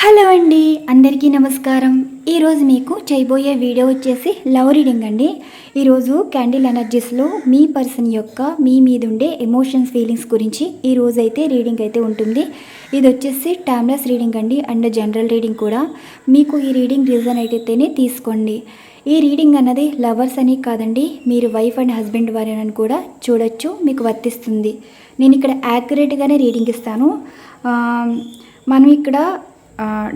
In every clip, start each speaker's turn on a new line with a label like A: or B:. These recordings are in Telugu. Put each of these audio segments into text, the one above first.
A: హలో అండి అందరికీ నమస్కారం. ఈరోజు మీకు చేయబోయే వీడియో వచ్చేసి లవ్ రీడింగ్ అండి. ఈరోజు క్యాండిల్ ఎనర్జీస్లో మీ పర్సన్ యొక్క మీ మీద ఉండే ఎమోషన్స్ ఫీలింగ్స్ గురించి ఈ రోజు అయితే రీడింగ్ అయితే ఉంటుంది. ఇది వచ్చేసి టామ్లెస్ రీడింగ్ అండి అండ్ జనరల్ రీడింగ్ కూడా. మీకు ఈ రీడింగ్ రీజన్ అయితేనే తీసుకోండి. ఈ రీడింగ్ అన్నది లవర్స్ అని కాదండి మీరు వైఫ్ అండ్ హస్బెండ్ వారేనని కూడా చూడొచ్చు మీకు వర్తిస్తుంది. నేను ఇక్కడ యాక్యురేట్గానే రీడింగ్ ఇస్తాను. మనం ఇక్కడ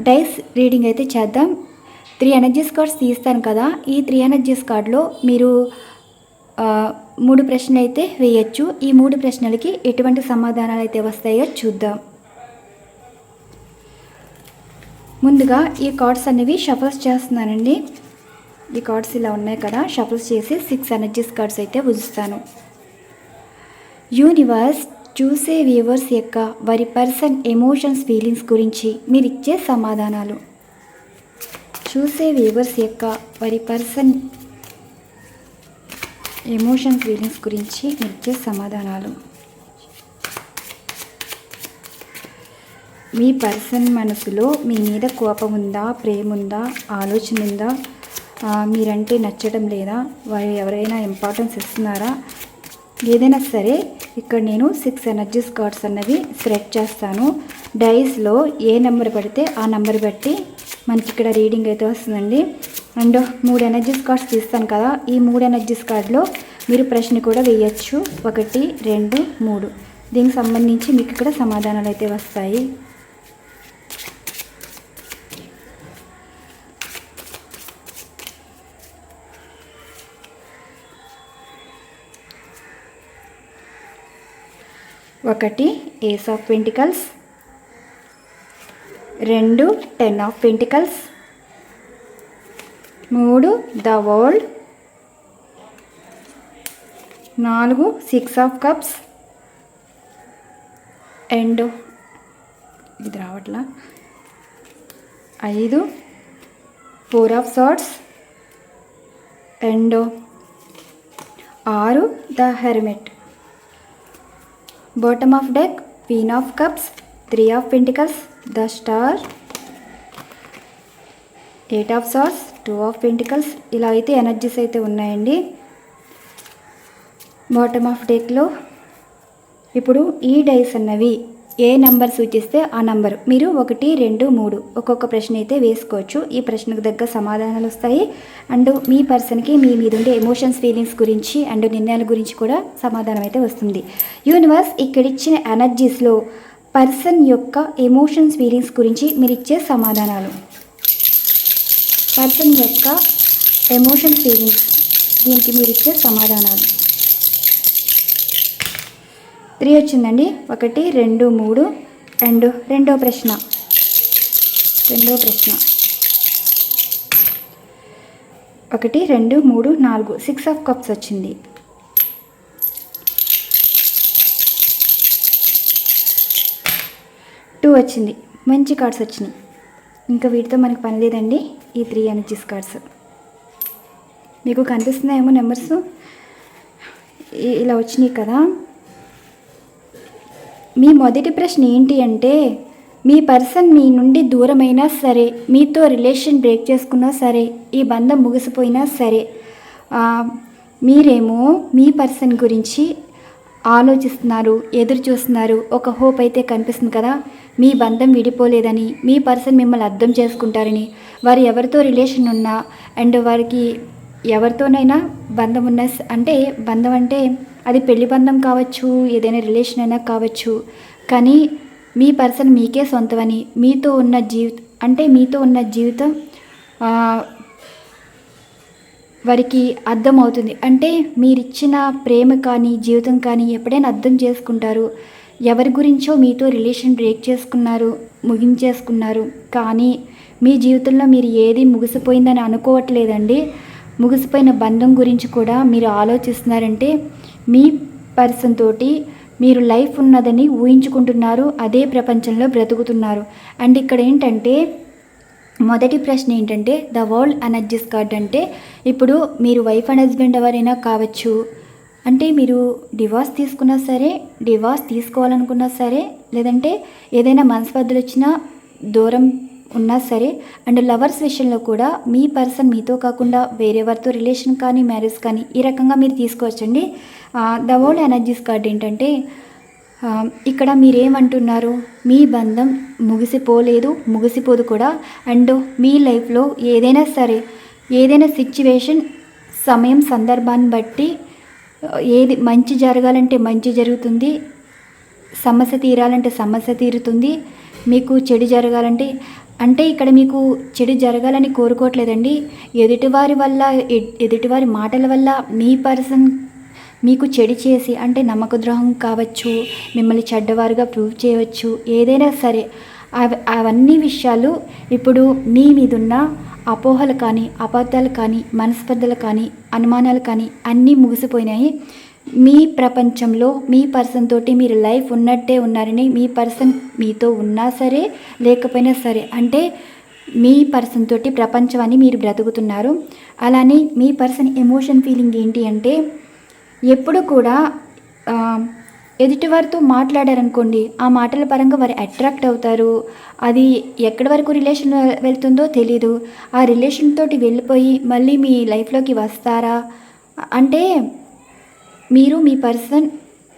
A: డైస్ రీడింగ్ అయితే చేద్దాం. త్రీ ఎనర్జీస్ కార్డ్స్ తీస్తాను కదా ఈ త్రీ ఎనర్జీస్ కార్డులో మీరు మూడు ప్రశ్నలు అయితే వేయచ్చు. ఈ మూడు ప్రశ్నలకి ఎటువంటి సమాధానాలు అయితే వస్తాయో చూద్దాం. ముందుగా ఈ కార్డ్స్ అనేవి షఫల్స్ చేస్తున్నానండి. ఈ కార్డ్స్ ఇలా ఉన్నాయి కదా షఫల్స్ చేసి సిక్స్ ఎనర్జీస్ కార్డ్స్ అయితే ఉంచుతాను. యూనివర్స్ చూసే వ్యూవర్స్ యొక్క వారి పర్సన్ ఎమోషన్స్ ఫీలింగ్స్ గురించి మీరు ఇచ్చే సమాధానాలు. చూసే వ్యూవర్స్ యొక్క వారి పర్సన్ ఎమోషన్ ఫీలింగ్స్ గురించి మీరు ఇచ్చే సమాధానాలు. మీ పర్సన్ మనసులో మీ మీద కోపం ఉందా ప్రేమ ఉందా ఆలోచన ఉందా మీరంటే నచ్చడం లేదా? వారు ఎవరైనా ఇంపార్టెన్స్ ఇస్తున్నారా? ఏదైనా సరే ఇక్కడ నేను సిక్స్ ఎనర్జీస్ కార్డ్స్ అన్నవి స్ప్రెడ్ చేస్తాను. డైస్లో ఏ నెంబర్ పడితే ఆ నెంబర్ బట్టి మనకి ఇక్కడ రీడింగ్ అయితే వస్తుందండి. అండ్ మూడు ఎనర్జీస్ కార్డ్స్ తీస్తాను కదా ఈ మూడు ఎనర్జీస్ కార్డులో మీరు ప్రశ్న కూడా వేయచ్చు. ఒకటి రెండు మూడు. దీనికి సంబంధించి మీకు ఇక్కడ సమాధానాలు అయితే వస్తాయి. ఒకటి ఏస్ ఆఫ్ పెంటికల్స్ రెండు టెన్ ఆఫ్ పెంటికల్స్ మూడు ద వరల్డ్ నాలుగు సిక్స్ ఆఫ్ కప్స్ అండ్ ఇది రావట్లా? ఐదు ఫోర్ ఆఫ్ సార్ట్స్ అండ్ ఆరు the hermit bottom of deck queen of cups three of pentacles the star eight of swords two of pentacles ఇలా అయితే ఎనర్జీస్ అయితే ఉన్నాయండి. బాటమ్ ఆఫ్ డెక్లో ఇప్పుడు ఈ డైస్ అన్నవి ఏ నంబర్ సూచిస్తే ఆ నంబర్. మీరు ఒకటి రెండు మూడు ఒక్కొక్క ప్రశ్న అయితే వేసుకోవచ్చు. ఈ ప్రశ్నకు దగ్గర సమాధానాలు వస్తాయి. అండ్ మీ పర్సన్కి మీ మీద ఉండే ఎమోషన్స్ ఫీలింగ్స్ గురించి అండ్ నిర్ణయాల గురించి కూడా సమాధానం అయితే వస్తుంది. యూనివర్స్ ఇక్కడ ఇచ్చిన ఎనర్జీస్లో పర్సన్ యొక్క ఎమోషన్స్ ఫీలింగ్స్ గురించి మీరు ఇచ్చే సమాధానాలు. పర్సన్ యొక్క ఎమోషన్ ఫీలింగ్స్ దీనికి మీరు ఇచ్చే సమాధానాలు. త్రీ వచ్చిందండి. ఒకటి రెండు మూడు అండ్ రెండో ప్రశ్న. రెండో ప్రశ్న. ఒకటి రెండు మూడు నాలుగు. సిక్స్ ఆఫ్ కప్స్ వచ్చింది. టూ వచ్చింది. మంచి కార్డ్స్ వచ్చినాయి. ఇంకా వీటితో మనకు పని లేదండి. ఈ త్రీ ఎనర్జీస్ కార్డ్స్ మీకు కనిపిస్తున్నాయేమో నెంబర్స్ ఇలా వచ్చినాయి కదా. మీ మొదటి ప్రశ్న ఏంటి అంటే మీ పర్సన్ మీ నుండి దూరమైనా సరే మీతో రిలేషన్ బ్రేక్ చేసుకున్నా సరే ఈ బంధం ముగిసిపోయినా సరే మీరేమో మీ పర్సన్ గురించి ఆలోచిస్తున్నారు ఎదురు చూస్తున్నారు ఒక హోప్ అయితే కనిపిస్తుంది కదా మీ బంధం విడిపోలేదని మీ పర్సన్ మిమ్మల్ని అర్థం చేసుకుంటారని వారు ఎవరితో రిలేషన్ ఉన్నా అండ్ వారికి ఎవరితోనైనా బంధం ఉన్న అంటే బంధం అంటే అది పెళ్ళి బంధం కావచ్చు ఏదైనా రిలేషన్ అయినా కావచ్చు. కానీ మీ పర్సన్ మీకే సొంతమని మీతో ఉన్న జీవిత అంటే మీతో ఉన్న జీవితం వారికి అర్థమవుతుంది. అంటే మీరిచ్చిన ప్రేమ కానీ జీవితం కానీ ఎప్పుడైనా అర్థం చేసుకుంటారు. ఎవరి గురించో మీతో రిలేషన్ బ్రేక్ చేసుకున్నారు ముగించేసుకున్నారు. కానీ మీ జీవితంలో మీరు ఏది ముగిసిపోయిందని అనుకోవట్లేదండి. ముగిసిపోయిన బంధం గురించి కూడా మీరు ఆలోచిస్తున్నారంటే మీ పర్సన్ తోటి మీరు లైఫ్ ఉన్నదని ఊహించుకుంటున్నారు అదే ప్రపంచంలో బ్రతుకుతున్నారు. అండ్ ఇక్కడ ఏంటంటే మొదటి ప్రశ్న ఏంటంటే ద వరల్డ్ ఎనర్జీస్ కార్డ్ అంటే ఇప్పుడు మీరు వైఫ్ అండ్ హస్బెండ్ ఎవరైనా కావచ్చు అంటే మీరు డివార్స్ తీసుకున్నా సరే డివార్స్ తీసుకోవాలనుకున్నా సరే లేదంటే ఏదైనా మనస్పర్ధలు వచ్చినా దూరం ఉన్నా సరే అండ్ లవర్స్ విషయంలో కూడా మీ పర్సన్ మీతో కాకుండా వేరే వారితో రిలేషన్ కానీ మ్యారేజ్ కానీ ఈ రకంగా మీరు తీసుకోవచ్చండి. ద వరల్డ్ ఎనర్జీస్ కార్డ్ ఏంటంటే ఇక్కడ మీరేమంటున్నారు మీ బంధం ముగిసిపోలేదు ముగిసిపోదు కూడా. అండ్ మీ లైఫ్లో ఏదైనా సరే ఏదైనా సిచ్యువేషన్ సమయం సందర్భాన్ని బట్టి ఏది మంచి జరగాలంటే మంచి జరుగుతుంది సమస్య తీరాలంటే సమస్య తీరుతుంది మీకు చెడు జరగాలంటే అంటే ఇక్కడ మీకు చెడు జరగాలని కోరుకోవట్లేదండి. ఎదుటివారి వల్ల ఎదుటివారి మాటల వల్ల మీ పర్సన్ మీకు చెడు చేసి అంటే నమ్మక ద్రోహం కావచ్చు మిమ్మల్ని చెడ్డవారుగా ప్రూవ్ చేయవచ్చు ఏదైనా సరే అవ అవన్నీ విషయాలు ఇప్పుడు మీ మీదున్న అపోహలు కానీ అబద్ధాలు కానీ మనస్పర్ధలు కానీ అనుమానాలు కానీ అన్నీ ముగిసిపోయినాయి. మీ ప్రపంచంలో మీ పర్సన్ తోటి మీరు లైఫ్ ఉన్నట్టే ఉన్నారని మీ పర్సన్ మీతో ఉన్నా సరే లేకపోయినా సరే అంటే మీ పర్సన్ తోటి ప్రపంచాన్ని మీరు బ్రతుకుతున్నారు. అలానే మీ పర్సన్ ఎమోషన్ ఫీలింగ్ ఏంటి అంటే ఎప్పుడు కూడా ఎదుటివారితో మాట్లాడారనుకోండి ఆ మాటల పరంగా వారు అట్రాక్ట్ అవుతారు. అది ఎక్కడి వరకు రిలేషన్ వెళ్తుందో తెలీదు. ఆ రిలేషన్ తోటి వెళ్ళిపోయి మళ్ళీ మీ లైఫ్లోకి వస్తారా? అంటే మీరు మీ పర్సన్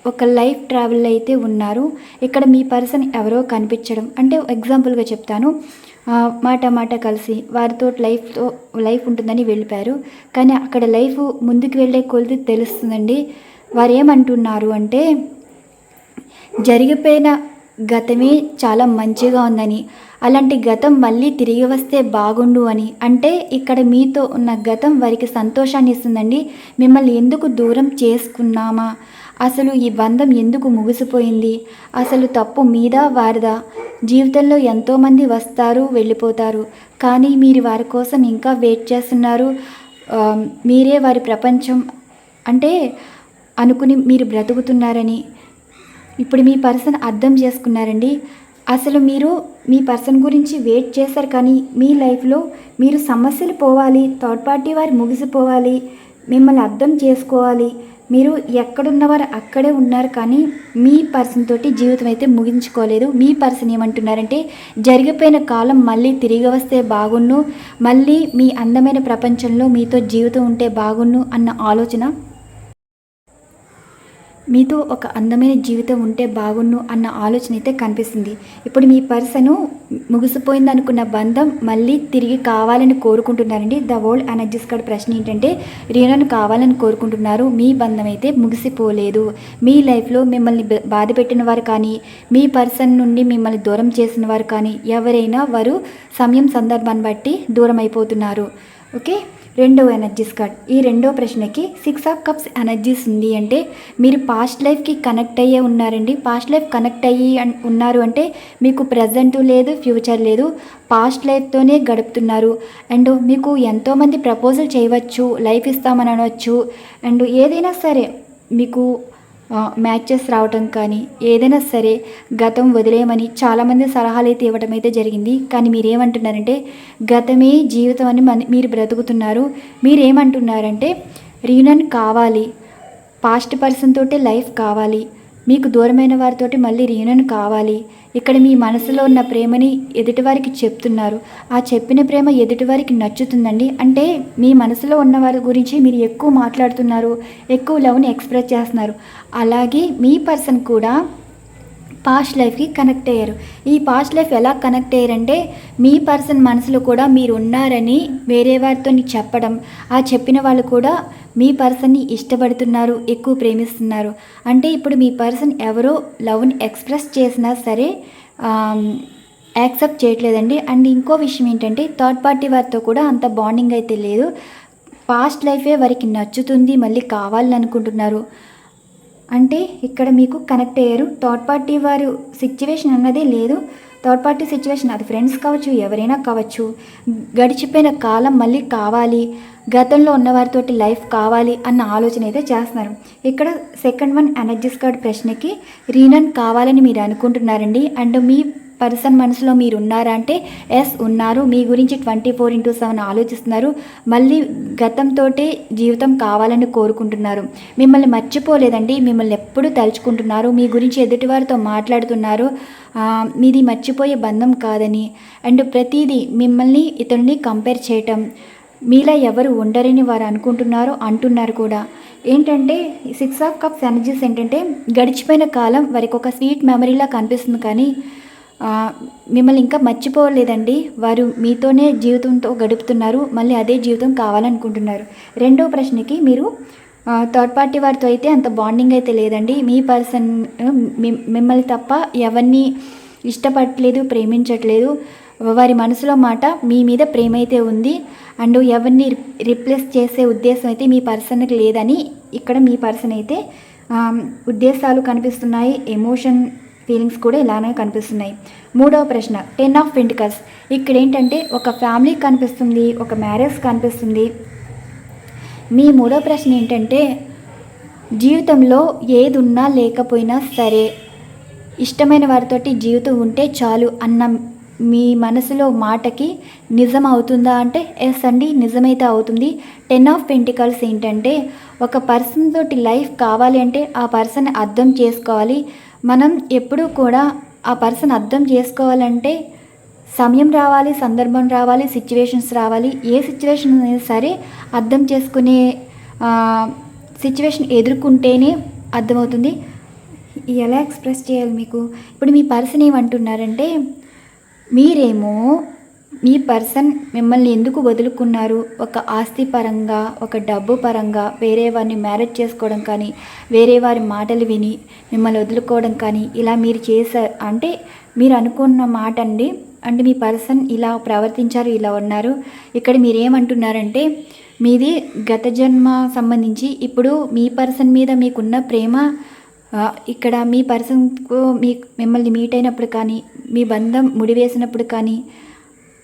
A: ఒక లైఫ్ ట్రావెల్ అయితే ఉన్నారు. ఇక్కడ మీ పర్సన్ ఎవరో కనిపించడం. అంటే ఎగ్జాంపుల్గా చెప్తాను. మాట మాట కలిసి వారితో లైఫ్తో లైఫ్ ఉంటుందని వెళ్ళిపోయారు. కానీ అక్కడ లైఫ్ ముందుకు వెళ్ళే కొలిది తెలుస్తుందండి. వారు ఏమంటున్నారు అంటే జరిగిపోయిన గతమే చాలా మంచిగా ఉందని. అలాంటి గతం మళ్ళీ తిరిగి వస్తే బాగుండు అని. అంటే ఇక్కడ మీతో ఉన్న గతం వారికి సంతోషాన్ని ఇస్తుందండి. మిమ్మల్ని ఎందుకు దూరం చేసుకున్నామా? అసలు ఈ బంధం ఎందుకు ముగిసిపోయింది? అసలు తప్పు మీదా వారిదా? జీవితంలో ఎంతోమంది వస్తారు వెళ్ళిపోతారు. కానీ మీరు వారి కోసం ఇంకా వెయిట్ చేస్తున్నారు. మీరే వారి ప్రపంచం అంటే అనుకుని మీరు బ్రతుకుతున్నారని. ఇప్పుడు మీ పర్సన్ అర్థం చేసుకున్నారండి. అసలు మీరు మీ పర్సన్ గురించి వెయిట్ చేశారు కానీ మీ లైఫ్లో మీరు సమస్యలు పోవాలి థర్డ్ పార్టీ వారు ముగిసిపోవాలి మిమ్మల్ని అర్థం చేసుకోవాలి. మీరు ఎక్కడున్నవారు అక్కడే ఉన్నారు కానీ మీ పర్సన్ తోటి జీవితం అయితే ముగించుకోలేదు. మీ పర్సన్ ఏమంటున్నారంటే జరిగిపోయిన కాలం మళ్ళీ తిరిగి వస్తే బాగున్ను మళ్ళీ మీ అందమైన ప్రపంచంలో మీతో జీవితం ఉంటే బాగున్ను అన్న ఆలోచన. మీతో ఒక అందమైన జీవితం ఉంటే బాగున్ను అన్న ఆలోచన అయితే కనిపిస్తుంది. ఇప్పుడు మీ పర్సను ముగిసిపోయింది అనుకున్న బంధం మళ్ళీ తిరిగి కావాలని కోరుకుంటున్నారండి. ద వరల్డ్ ఎనర్జీస్ కార్డ్ ప్రశ్న ఏంటంటే రీనను కావాలని కోరుకుంటున్నారు. మీ బంధం అయితే ముగిసిపోలేదు. మీ లైఫ్లో మిమ్మల్ని బాధ పెట్టిన వారు కానీ మీ పర్సన్ నుండి మిమ్మల్ని దూరం చేసిన వారు కానీ ఎవరైనా వారు సమయం సందర్భాన్ని బట్టి దూరం అయిపోతున్నారు ఓకే? రెండో ఎనర్జీస్ కార్డ్. ఈ రెండో ప్రశ్నకి సిక్స్ ఆఫ్ కప్స్ ఎనర్జీస్ ఉంది అంటే మీరు పాస్ట్ లైఫ్కి కనెక్ట్ అయ్యే ఉన్నారండి. పాస్ట్ లైఫ్ కనెక్ట్ అయ్యి ఉన్నారు అంటే మీకు ప్రజెంట్ లేదు ఫ్యూచర్ లేదు. పాస్ట్ లైఫ్తోనే గడుపుతున్నారు. అండ్ మీకు ఎంతోమంది ప్రపోజల్ చేయవచ్చు లైఫ్ ఇస్తామని అనవచ్చు అండ్ ఏదైనా సరే మీకు మ్యాచెస్ రావటం కానీ ఏదైనా సరే గతం వదిలేయమని చాలామంది సలహాలు అయితే ఇవ్వడం అయితే జరిగింది. కానీ మీరేమంటున్నారంటే గతమే జీవితం అని మన మీరు బ్రతుకుతున్నారు. మీరేమంటున్నారంటే రీయూనియన్ కావాలి. పాస్ట్ పర్సన్ తోటే లైఫ్ కావాలి. మీకు దూరమైన వారితోటి మళ్ళీ రీయూనియన్ కావాలి. ఇక్కడ మీ మనసులో ఉన్న ప్రేమని ఎదుటివారికి చెప్తున్నారు. ఆ చెప్పిన ప్రేమ ఎదుటివారికి నచ్చుతుందండి. అంటే మీ మనసులో ఉన్న వారి గురించి మీరు ఎక్కువ మాట్లాడుతున్నారు ఎక్కువ లవ్ని ఎక్స్ప్రెస్ చేస్తున్నారు. అలాగే మీ పర్సన్ కూడా పాస్ట్ లైఫ్కి కనెక్ట్ అయ్యారు. ఈ పాస్ట్ లైఫ్ ఎలా కనెక్ట్ అయ్యారంటే మీ పర్సన్ మనసులో కూడా మీరు ఉన్నారని వేరే వారితో చెప్పడం. ఆ చెప్పిన వాళ్ళు కూడా మీ పర్సన్ని ఇష్టపడుతున్నారు ఎక్కువ ప్రేమిస్తున్నారు. అంటే ఇప్పుడు మీ పర్సన్ ఎవరో లవ్ని ఎక్స్ప్రెస్ చేసినా సరే యాక్సెప్ట్ చేయట్లేదండి. అండ్ ఇంకో విషయం ఏంటంటే థర్డ్ పార్టీ వారితో కూడా అంత బాండింగ్ అయితే లేదు. పాస్ట్ లైఫే వారికి నచ్చుతుంది మళ్ళీ కావాలని అనుకుంటున్నారు అంటే ఇక్కడ మీకు కనెక్ట్ అయ్యారు. థర్డ్ పార్టీ వారు సిచ్యువేషన్ అన్నదే లేదు. థర్డ్ పార్టీ సిచ్యువేషన్ అది ఫ్రెండ్స్ కావచ్చు ఎవరైనా కావచ్చు. గడిచిపోయిన కాలం మళ్ళీ కావాలి. గతంలో ఉన్నవారితోటి లైఫ్ కావాలి అన్న ఆలోచన అయితే చేస్తున్నారు. ఇక్కడ సెకండ్ వన్ ఎనర్జీస్ కార్డ్ ప్రశ్నకి రీనన్ కావాలని మీరు అనుకుంటున్నారండి. అండ్ మీ పర్సన్ మనసులో మీరు ఉన్నారా అంటే ఎస్ ఉన్నారు. మీ గురించి ట్వంటీ ఫోర్ ఇంటూ సెవెన్ ఆలోచిస్తున్నారు. మళ్ళీ గతంతో జీవితం కావాలని కోరుకుంటున్నారు. మిమ్మల్ని మర్చిపోలేదండి. మిమ్మల్ని ఎప్పుడు తలుచుకుంటున్నారు. మీ గురించి ఎదుటివారితో మాట్లాడుతున్నారు. మీది మర్చిపోయే బంధం కాదని. అండ్ ప్రతిదీ మిమ్మల్ని ఇతరుని కంపేర్ చేయటం. మీలా ఎవరు ఉండరని వారు అనుకుంటున్నారు అంటున్నారు కూడా. ఏంటంటే సిక్స్ ఆఫ్ కప్స్ ఎనర్జీస్ ఏంటంటే గడిచిపోయిన కాలం వారికి ఒక స్వీట్ మెమరీలా కనిపిస్తుంది కానీ మిమ్మల్ని ఇంకా మర్చిపోలేదండి. వారు మీతోనే జీవితంతో గడుపుతున్నారు. మళ్ళీ అదే జీవితం కావాలనుకుంటున్నారు. రెండో ప్రశ్నకి మీరు థర్డ్ పార్టీ వారితో అయితే అంత బాండింగ్ అయితే లేదండి. మీ పర్సన్ మిమ్మల్ని తప్ప ఎవరిని ఇష్టపడట్లేదు ప్రేమించట్లేదు. వారి మనసులో మాట మీ మీద ప్రేమ అయితే ఉంది. అండ్ ఎవరిని రిప్లేస్ చేసే ఉద్దేశం అయితే మీ పర్సన్కి లేదని ఇక్కడ మీ పర్సన్ అయితే ఉద్దేశాలు కనిపిస్తున్నాయి. ఎమోషన్ ఫీలింగ్స్ కూడా ఇలానే కనిపిస్తున్నాయి. మూడవ ప్రశ్న టెన్ ఆఫ్ పెంటికల్స్ ఇక్కడ ఏంటంటే ఒక ఫ్యామిలీ కనిపిస్తుంది ఒక మ్యారేజ్ కనిపిస్తుంది. మీ మూడో ప్రశ్న ఏంటంటే జీవితంలో ఏది ఉన్నా లేకపోయినా సరే ఇష్టమైన వారితోటి జీవితం ఉంటే చాలు అన్న మీ మనసులో మాటకి నిజం అవుతుందా అంటే ఎస్ అండి నిజమైతే అవుతుంది. టెన్ ఆఫ్ పెంటికల్స్ ఏంటంటే ఒక పర్సన్ తోటి లైఫ్ కావాలి అంటే ఆ పర్సన్ అర్థం చేసుకోవాలి. మనం ఎప్పుడూ కూడా ఆ పర్సన్ అర్థం చేసుకోవాలంటే సమయం రావాలి సందర్భం రావాలి సిచ్యువేషన్స్ రావాలి. ఏ సిచ్యువేషన్ అయినా సరే అర్థం చేసుకునే సిచ్యువేషన్ ఎదుర్కొంటేనే అర్థమవుతుంది. ఎలా ఎక్స్ప్రెస్ చేయాలి మీకు? ఇప్పుడు మీ పర్సన్ ఏమంటున్నారంటే మీరేమో మీ పర్సన్ మిమ్మల్ని ఎందుకు వదులుకున్నారు? ఒక ఆస్తి పరంగా ఒక డబ్బు పరంగా వేరే వారిని మ్యారేజ్ చేసుకోవడం కానీ వేరే వారి మాటలు విని మిమ్మల్ని వదులుకోవడం కానీ ఇలా మీరు చేశారు అంటే మీరు అనుకున్న మాట అండి. అంటే మీ పర్సన్ ఇలా ప్రవర్తించారు ఇలా ఉన్నారు. ఇక్కడ మీరు ఏమంటున్నారంటే మీది గత జన్మ సంబంధించి ఇప్పుడు మీ పర్సన్ మీద మీకున్న ప్రేమ ఇక్కడ మీ పర్సన్కు మీ మిమ్మల్ని మీట్ అయినప్పుడు కానీ మీ బంధం ముడివేసినప్పుడు కానీ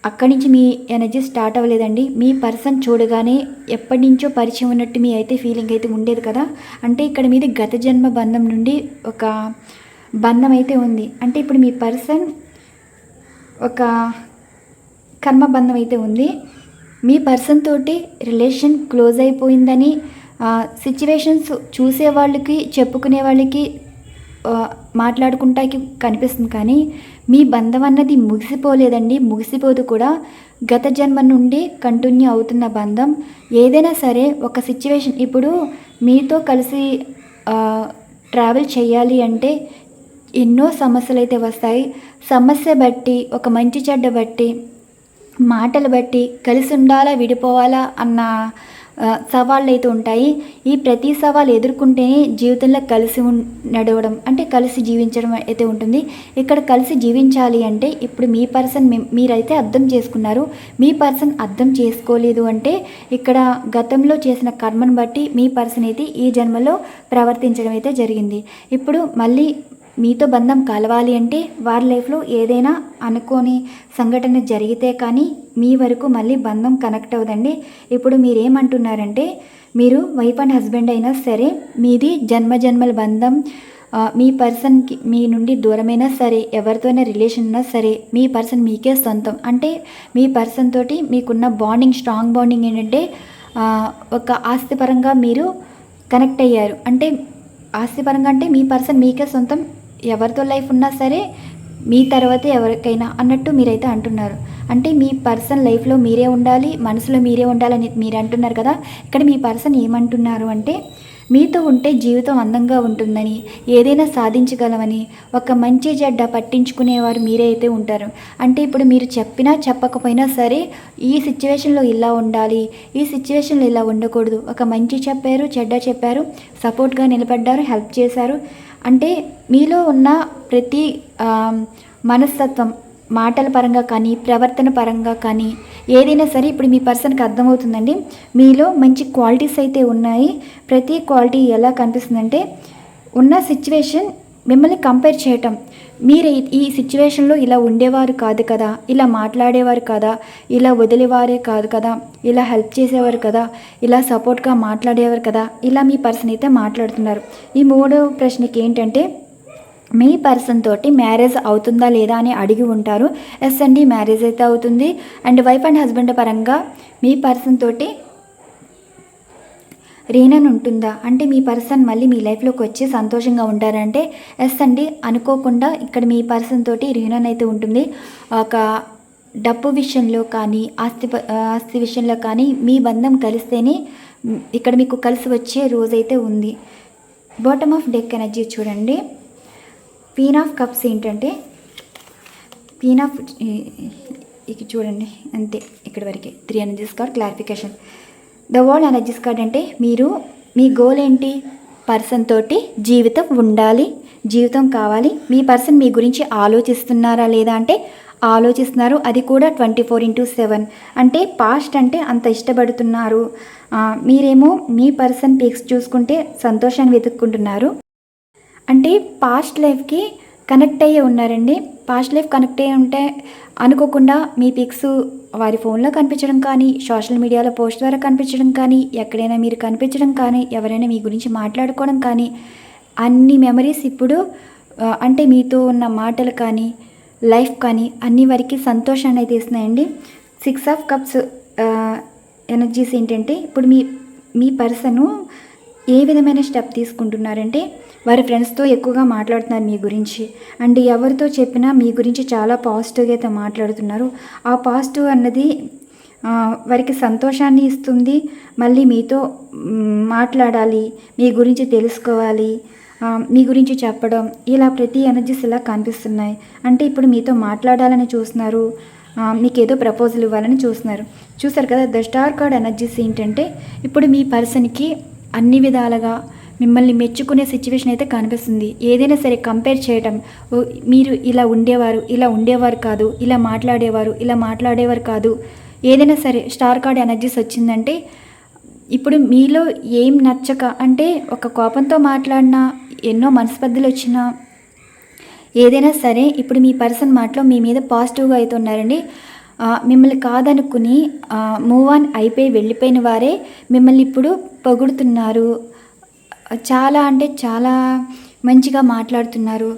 A: అక్కడి నుంచి మీ ఎనర్జీ స్టార్ట్ అవ్వలేదండి. మీ పర్సన్ చూడగానే ఎప్పటి నుంచో పరిచయం ఉన్నట్టు మీ అయితే ఫీలింగ్ అయితే ఉండేది కదా. అంటే ఇక్కడ మీది గత జన్మ బంధం నుండి ఒక బంధం అయితే ఉంది. అంటే ఇప్పుడు మీ పర్సన్ ఒక కర్మబంధం అయితే ఉంది. మీ పర్సన్ తోటి రిలేషన్ క్లోజ్ అయిపోయిందని సిచ్యువేషన్స్ చూసే వాళ్ళకి చెప్పుకునే వాళ్ళకి మాట్లాడుకుంటాకి కనిపిస్తుంది కానీ మీ బంధం అన్నది ముగిసిపోలేదండి. ముగిసిపోదు కూడా. గత జన్మ నుండి కంటిన్యూ అవుతున్న బంధం. ఏదైనా సరే ఒక సిచ్యువేషన్ ఇప్పుడు మీతో కలిసి ట్రావెల్ చేయాలి అంటే ఎన్నో సమస్యలు అయితే వస్తాయి. సమస్య బట్టి ఒక మంచి చెడ్డ బట్టి మాటలు బట్టి కలిసి ఉండాలా విడిపోవాలా అన్న సవాళ్ళు అయితే ఉంటాయి. ఈ ప్రతి సవాలు ఎదుర్కొంటేనే జీవితంలో కలిసి నడవడం అంటే కలిసి జీవించడం అయితే ఉంటుంది. ఇక్కడ కలిసి జీవించాలి అంటే ఇప్పుడు మీ పర్సన్ మీరైతే అర్థం చేసుకున్నారు. మీ పర్సన్ అర్థం చేసుకోలేదు అంటే ఇక్కడ గతంలో చేసిన కర్మను బట్టి మీ పర్సన్ అయితే ఈ జన్మలో ప్రవర్తించడం అయితే జరిగింది. ఇప్పుడు మళ్ళీ మీతో బంధం కలవాలి అంటే వారి లైఫ్లో ఏదైనా అనుకోని సంఘటన జరిగితే కానీ మీ వరకు మళ్ళీ బంధం కనెక్ట్ అవ్వదండి. ఇప్పుడు మీరేమంటున్నారంటే మీరు వైఫ్ అండ్ హస్బెండ్ అయినా సరే మీది జన్మ జన్మల బంధం మీ పర్సన్కి మీ నుండి దూరమైనా సరే ఎవరితోనే రిలేషన్ ఉన్నా సరే మీ పర్సన్ మీకే సొంతం. అంటే మీ పర్సన్ తోటి మీకున్న బాండింగ్ స్ట్రాంగ్ బాండింగ్ ఏంటంటే ఒక ఆస్తిపరంగా మీరు కనెక్ట్ అయ్యారు. అంటే ఆస్తిపరంగా అంటే మీ పర్సన్ మీకే సొంతం ఎవరితో లైఫ్ ఉన్నా సరే మీ తర్వాత ఎవరికైనా అన్నట్టు మీరైతే అంటున్నారు. అంటే మీ పర్సన్ లైఫ్లో మీరే ఉండాలి మనసులో మీరే ఉండాలని మీరు అంటున్నారు కదా. ఇక్కడ మీ పర్సన్ ఏమంటున్నారు అంటే మీతో ఉంటే జీవితం అందంగా ఉంటుందని ఏదైనా సాధించగలమని ఒక మంచి చెడ్డ పట్టించుకునేవారు మీరే అయితే ఉంటారు. అంటే ఇప్పుడు మీరు చెప్పినా చెప్పకపోయినా సరే ఈ సిచ్యువేషన్లో ఇలా ఉండాలి ఈ సిచ్యువేషన్లో ఇలా ఉండకూడదు. ఒక మంచి చెప్పారు చెడ్డ చెప్పారు సపోర్ట్గా నిలబడ్డారు హెల్ప్ చేశారు. అంటే మీలో ఉన్న ప్రతి మనస్తత్వం మాటల పరంగా కానీ ప్రవర్తన పరంగా కానీ ఏదైనా సరే ఇప్పుడు మీ పర్సన్కి అర్థమవుతుందండి. మీలో మంచి క్వాలిటీస్ అయితే ఉన్నాయి. ప్రతి క్వాలిటీ ఎలా కనిపిస్తుందంటే ఉన్న సిచ్యువేషన్ మిమ్మల్ని కంపేర్ చేయటం. మీరు ఈ- సిచ్యువేషన్లో ఇలా ఉండేవారు కాదు కదా ఇలా మాట్లాడేవారు కదా ఇలా వదిలేవారే కాదు కదా ఇలా హెల్ప్ చేసేవారు కదా ఇలా సపోర్ట్గా మాట్లాడేవారు కదా ఇలా మీ పర్సన్ అయితే మాట్లాడుతున్నారు. ఈ మూడవ ప్రశ్నకి ఏంటంటే మీ పర్సన్ తోటి మ్యారేజ్ అవుతుందా లేదా అని అడిగి ఉంటారు. ఎస్ అండి మ్యారేజ్ అయితే అవుతుంది. అండ్ వైఫ్ అండ్ హస్బెండ్ పరంగా మీ పర్సన్ తోటి రీనన్ ఉంటుందా అంటే మీ పర్సన్ మళ్ళీ మీ లైఫ్లోకి వచ్చి సంతోషంగా ఉంటారంటే ఎస్ అండి అనుకోకుండా ఇక్కడ మీ పర్సన్ తోటి రీనన్ అయితే ఉంటుంది ఒక డబ్బు విషయంలో కానీ ఆస్తి ప- ఆస్తి విషయంలో కానీ మీ బంధం కలిస్తేనే ఇక్కడ మీకు కలిసి వచ్చే రోజైతే ఉంది బాటమ్ ఆఫ్ డెక్ ఎనర్జీ చూడండి పీన్ ఆఫ్ కప్స్ ఏంటంటే పీన్ ఆఫ్ ఇక చూడండి అంతే ఇక్కడ వరకే three energies card clarification the world energies card అంటే మీరు మీ గోల్ ఏంటి? పర్సన్ తోటి జీవితం ఉండాలి జీవితం కావాలి. మీ పర్సన్ మీ గురించి ఆలోచిస్తున్నారా లేదా అంటే ఆలోచిస్తున్నారు. అది కూడా ట్వంటీ ఫోర్ ఇంటూ సెవెన్ అంటే పాస్ట్ అంటే అంత ఇష్టపడుతున్నారు. మీరేమో మీ పర్సన్ పిక్స్ చూసుకుంటే సంతోషాన్ని వెతుక్కుంటున్నారు. అంటే పాస్ట్ లైఫ్కి కనెక్ట్ అయ్యే ఉన్నారండి. పాస్ట్ లైఫ్ కనెక్ట్ అయ్యి ఉంటే అనుకోకుండా మీ పిక్స్ వారి ఫోన్లో కనిపించడం కానీ సోషల్ మీడియాలో పోస్ట్ ద్వారా కనిపించడం కానీ ఎక్కడైనా మీరు కనిపించడం కానీ ఎవరైనా మీ గురించి మాట్లాడుకోవడం కానీ అన్ని మెమరీస్ ఇప్పుడు అంటే మీతో ఉన్న మాటలు కానీ లైఫ్ కానీ అన్ని వారికి సంతోషాన్ని అయితే ఇస్తున్నాయండి. సిక్స్ ఆఫ్ కప్స్ ఎనర్జీస్ ఏంటంటే ఇప్పుడు మీ మీ పర్సను ఏ విధమైన స్టెప్ తీసుకుంటున్నారంటే వారి ఫ్రెండ్స్తో ఎక్కువగా మాట్లాడుతున్నారు మీ గురించి. అండ్ ఎవరితో చెప్పినా మీ గురించి చాలా పాజిటివ్గా అయితే మాట్లాడుతున్నారు. ఆ పాజిటివ్ అన్నది వారికి సంతోషాన్ని ఇస్తుంది. మళ్ళీ మీతో మాట్లాడాలి మీ గురించి తెలుసుకోవాలి మీ గురించి చెప్పడం. ఇలా ప్రతి ఎనర్జీస్ ఇలా కనిపిస్తున్నాయి. అంటే ఇప్పుడు మీతో మాట్లాడాలని చూస్తున్నారు. మీకు ఏదో ప్రపోజల్ ఇవ్వాలని చూస్తున్నారు. చూసారు కదా ద స్టార్ కార్డ్ ఎనర్జీస్ ఏంటంటే ఇప్పుడు మీ పర్సన్కి అన్ని విధాలుగా మిమ్మల్ని మెచ్చుకునే సిచ్యువేషన్ అయితే కనిపిస్తుంది. ఏదైనా సరే కంపేర్ చేయటం మీరు ఇలా ఉండేవారు ఇలా ఉండేవారు కాదు ఇలా మాట్లాడేవారు ఇలా మాట్లాడేవారు కాదు. ఏదైనా సరే స్టార్ కార్డ్ ఎనర్జీస్ వచ్చిందంటే ఇప్పుడు మీలో ఏం నచ్చక అంటే ఒక కోపంతో మాట్లాడినా ఎన్నో మనస్పర్ధలు వచ్చినా ఏదైనా సరే ఇప్పుడు మీ పర్సన్ మాటలో మీ మీద పాజిటివ్గా అయితే ఉన్నారండి. మిమ్మల్ని కాదనుకుని మూవ్ ఆన్ అయిపోయి వెళ్ళిపోయిన వారే మిమ్మల్ని ఇప్పుడు పొగుడుతున్నారు. చాలా అంటే చాలా మంచిగా మాట్లాడుతున్నారు.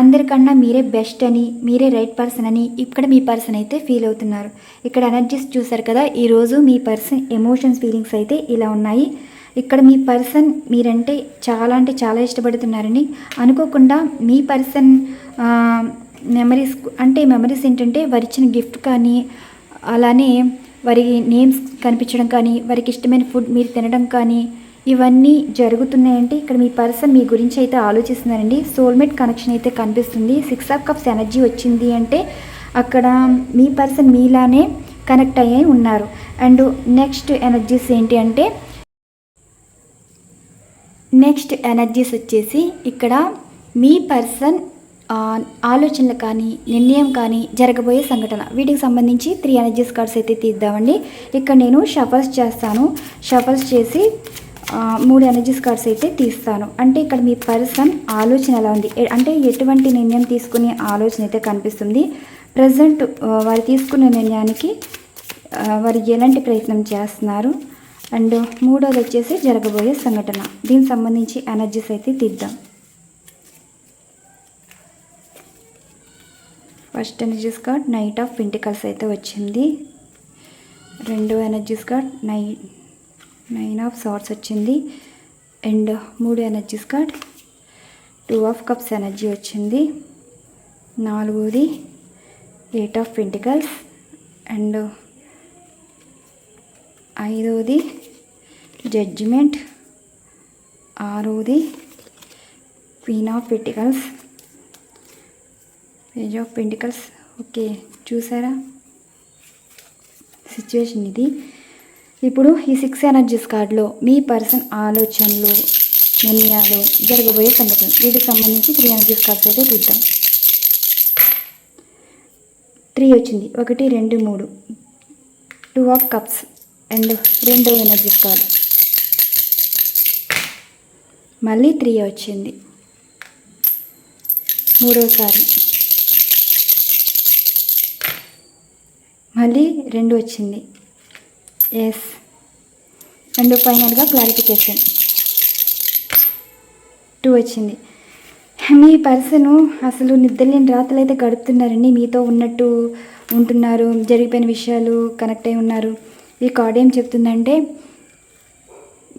A: అందరికన్నా మీరే బెస్ట్ అని మీరే రైట్ పర్సన్ అని ఇక్కడ మీ పర్సన్ అయితే ఫీల్ అవుతున్నారు. ఇక్కడ ఎనర్జీస్ చూసారు కదా ఈరోజు మీ పర్సన్ ఎమోషన్స్ ఫీలింగ్స్ అయితే ఇలా ఉన్నాయి. ఇక్కడ మీ పర్సన్ మీరంటే చాలా అంటే చాలా ఇష్టపడుతున్నారని అనుకోకుండా మీ పర్సన్ మెమరీస్ అంటే మెమరీస్ ఏంటంటే వారి ఇచ్చిన గిఫ్ట్ కానీ అలానే వారి నేమ్స్ కనిపించడం కానీ వారికి ఇష్టమైన ఫుడ్ మీరు తినడం కానీ ఇవన్నీ జరుగుతున్నాయంటే ఇక్కడ మీ పర్సన్ మీ గురించి అయితే ఆలోచిస్తున్నారండి. సోల్మేట్ కనెక్షన్ అయితే కనిపిస్తుంది. సిక్స్ ఆఫ్ కప్స్ ఎనర్జీ వచ్చింది అంటే అక్కడ మీ పర్సన్ మీలానే కనెక్ట్ అయ్యి ఉన్నారు. అండ్ నెక్స్ట్ ఎనర్జీస్ ఏంటి అంటే నెక్స్ట్ ఎనర్జీస్ వచ్చేసి ఇక్కడ మీ పర్సన్ ఆలోచనలు కానీ నిర్ణయం కానీ జరగబోయే సంఘటన. వీటికి సంబంధించి త్రీ ఎనర్జీస్ కార్డ్స్ అయితే తీద్దామండి. ఇక్కడ నేను షఫల్స్ చేస్తాను. షఫల్స్ చేసి మూడు ఎనర్జీస్ కార్డ్స్ అయితే తీస్తాను. అంటే ఇక్కడ మీ పర్సన్ ఆలోచన ఎలా ఉంది? అంటే ఎటువంటి నిర్ణయం తీసుకునే ఆలోచన అయితే కనిపిస్తుంది. ప్రజెంట్ వారు తీసుకునే నిర్ణయానికి వారు ఎలాంటి ప్రయత్నం చేస్తున్నారు? అండ్ మూడోది వచ్చేసి జరగబోయే సంఘటన. దీనికి సంబంధించి ఎనర్జీస్ అయితే తీద్దాం. First energies card knight of pentacles అయితే వచ్చింది. రెండో ఎనర్జీస్ కార్డ్ నై నైన్ ఆఫ్ సార్ట్స్ వచ్చింది. అండ్ మూడు energies card two of cups energy వచ్చింది. నాలుగోది ఎయిట్ ఆఫ్ పెంటికల్స్ అండ్ ఐదోది జడ్జిమెంట్. ఆరోది queen of pentacles page of pentacles okay చూసారా? సిచ్యువేషన్ ఇది. ఇప్పుడు ఈ సిక్స్ ఎనర్జీస్ కార్డులో మీ పర్సన్ ఆలోచనలు నిర్ణయాలు జరగబోయే సంఘటనలు. వీటికి సంబంధించి త్రీ ఎనర్జీస్ కార్డ్స్ అయితే చూద్దాం. త్రీ వచ్చింది. ఒకటి రెండు మూడు. టూ ఆఫ్ కప్స్ అండ్ రెండో ఎనర్జీస్ కార్డ్ మళ్ళీ త్రీ వచ్చింది. మూడోసారి. మళ్ళీ రెండు వచ్చింది. ఎస్ రెండు ఫైనల్గా క్లారిఫికేషన్. టూ వచ్చింది. మీ పర్సను అసలు నిద్రలేని రాత్రులు అయితే గడుపుతున్నారండి. మీతో ఉన్నట్టు ఉంటున్నారు. జరిగిపోయిన విషయాలు కనెక్ట్ అయి ఉన్నారు. ఈ కార్డ్ ఏం చెప్తుందంటే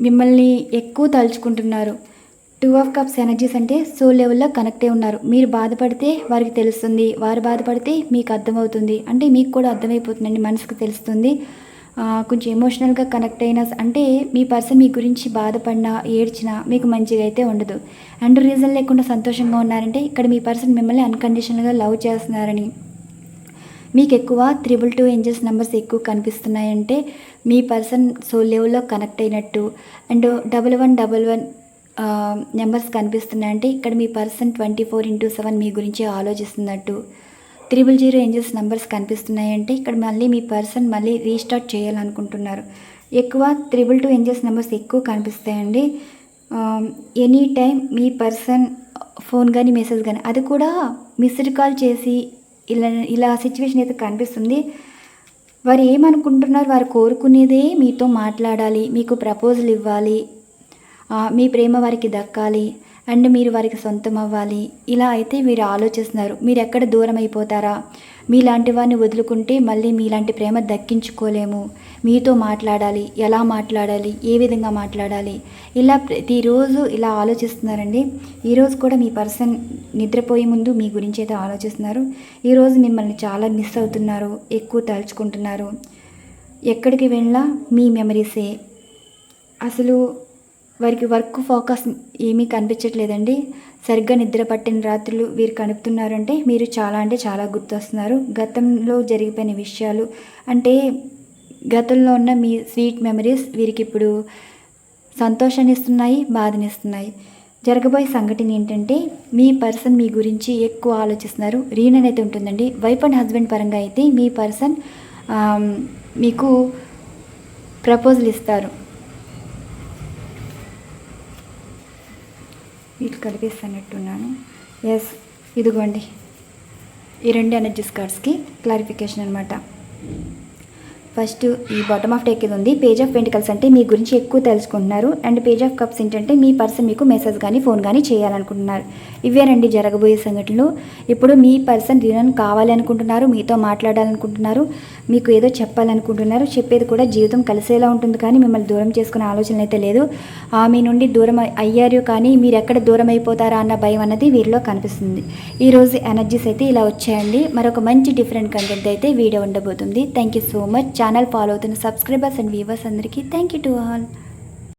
A: మిమ్మల్ని ఎక్కువ తలుచుకుంటున్నారు. టూ ఆఫ్ కప్స్ ఎనర్జీస్ అంటే సోల్ లెవెల్లో కనెక్ట్ అయి ఉన్నారు. మీరు బాధపడితే వారికి తెలుస్తుంది. వారు బాధపడితే మీకు అర్థమవుతుంది. అంటే మీకు కూడా అర్థమైపోతుందండి మనసుకు తెలుస్తుంది. కొంచెం ఎమోషనల్గా కనెక్ట్ అయినా అంటే మీ పర్సన్ మీ గురించి బాధపడినా ఏడ్చినా మీకు మంచిగా అయితే ఉండదు. అండ్ రీజన్ లేకుండా సంతోషంగా ఉన్నారంటే ఇక్కడ మీ పర్సన్ మిమ్మల్ని అన్కండిషనల్గా లవ్ చేస్తున్నారని. మీకు ఎక్కువ త్రిబుల్ టూ ఏంజల్స్ నెంబర్స్ ఎక్కువ కనిపిస్తున్నాయంటే మీ పర్సన్ సోల్ లెవెల్లో కనెక్ట్ అయినట్టు. And double one double one numbers కనిపిస్తున్నాయంటే ఇక్కడ మీ person twenty four into seven మీ గురించి ఆలోచిస్తున్నట్టు. త్రిబుల్ జీరో ఏంజల్స్ నెంబర్స్ కనిపిస్తున్నాయంటే ఇక్కడ మళ్ళీ మీ పర్సన్ మళ్ళీ రీస్టార్ట్ చేయాలనుకుంటున్నారు. ఎక్కువ త్రిబుల్ టూ ఏంజల్స్ నెంబర్స్ ఎక్కువ కనిపిస్తాయండి. ఎనీ టైం మీ పర్సన్ ఫోన్ కానీ మెసేజ్ కానీ అది కూడా మిస్డ్ కాల్ చేసి ఇలా ఇలా సిచ్యువేషన్ అయితే కనిపిస్తుంది. వారు ఏమనుకుంటున్నారు? వారు కోరుకునేదే మీతో మాట్లాడాలి మీకు ప్రపోజల్ ఇవ్వాలి మీ ప్రేమ వారికి దక్కాలి అండ్ మీరు వారికి సొంతం అవ్వాలి ఇలా అయితే మీరు ఆలోచిస్తున్నారు. మీరు ఎక్కడ దూరం అయిపోతారా మీలాంటి వారిని వదులుకుంటే మళ్ళీ మీలాంటి ప్రేమ దక్కించుకోలేము. మీతో మాట్లాడాలి ఎలా మాట్లాడాలి ఏ విధంగా మాట్లాడాలి? ఇలా ప్రతిరోజు ఇలా ఆలోచిస్తున్నారండి. ఈరోజు కూడా మీ పర్సన్ నిద్రపోయే ముందు మీ గురించి అయితే ఆలోచిస్తున్నారు. ఈరోజు మిమ్మల్ని చాలా మిస్ అవుతున్నారు ఎక్కువ తలుచుకుంటున్నారు. ఎక్కడికి వెళ్ళినా మీ మెమరీసే. అసలు వారికి వర్క్ ఫోకస్ ఏమీ కనిపించట్లేదండి. సరిగ్గా నిద్ర పట్టిన రాత్రులు వీరు కనుపుతున్నారంటే మీరు చాలా అంటే చాలా గుర్తొస్తున్నారు. గతంలో జరిగిపోయిన విషయాలు అంటే గతంలో ఉన్న మీ స్వీట్ మెమరీస్ వీరికి ఇప్పుడు సంతోషాన్ని ఇస్తున్నాయి బాధనిస్తున్నాయి జరగబోయే సంఘటన ఏంటంటే మీ పర్సన్ మీ గురించి ఎక్కువ ఆలోచిస్తున్నారు. రీన్ అయితే ఉంటుందండి. వైఫ్ అండ్ హస్బెండ్ పరంగా అయితే మీ పర్సన్ మీకు ప్రపోజల్ ఇస్తారు. మీకు కలిపిస్తున్నట్టున్నాను. ఎస్ ఇదిగోండి. ఈ రెండు ఎనర్జీస్ కార్డ్స్కి క్లారిఫికేషన్ అనమాట ఫస్ట్ ఈ బాటమ్ ఆఫ్ టేక్ ఇది ఉంది. పేజ్ ఆఫ్ పెంటికల్స్ అంటే మీ గురించి ఎక్కువ తెలుసుకుంటున్నారు. అండ్ పేజ్ ఆఫ్ కప్స్ ఏంటంటే మీ పర్సన్ మీకు మెసేజ్ కానీ ఫోన్ కానీ చేయాలనుకుంటున్నారు. ఇవేనండి జరగబోయే సంఘటనలు. ఇప్పుడు మీ పర్సన్ రినన్ కావాలి అనుకుంటున్నారు మీతో మాట్లాడాలనుకుంటున్నారు మీకు ఏదో చెప్పాలనుకుంటున్నారు చెప్పేది కూడా జీవితం కలిసేలా ఉంటుంది కానీ మిమ్మల్ని దూరం చేసుకునే ఆలోచన అయితే లేదు. ఆమె నుండి దూరం అయ్యారు కానీ మీరు ఎక్కడ దూరం అయిపోతారా అన్న భయం అన్నది వీరిలో కనిపిస్తుంది. ఈరోజు ఎనర్జీస్ అయితే ఇలా వచ్చాయండి. మరొక మంచి డిఫరెంట్ కంటెంట్ అయితే వీడియో ఉండబోతుంది. Thank you so much channel follow అవుతున్న సబ్స్క్రైబర్స్ అండ్ వ్యూవర్స్ అందరికీ థ్యాంక్ యూ టు ఆల్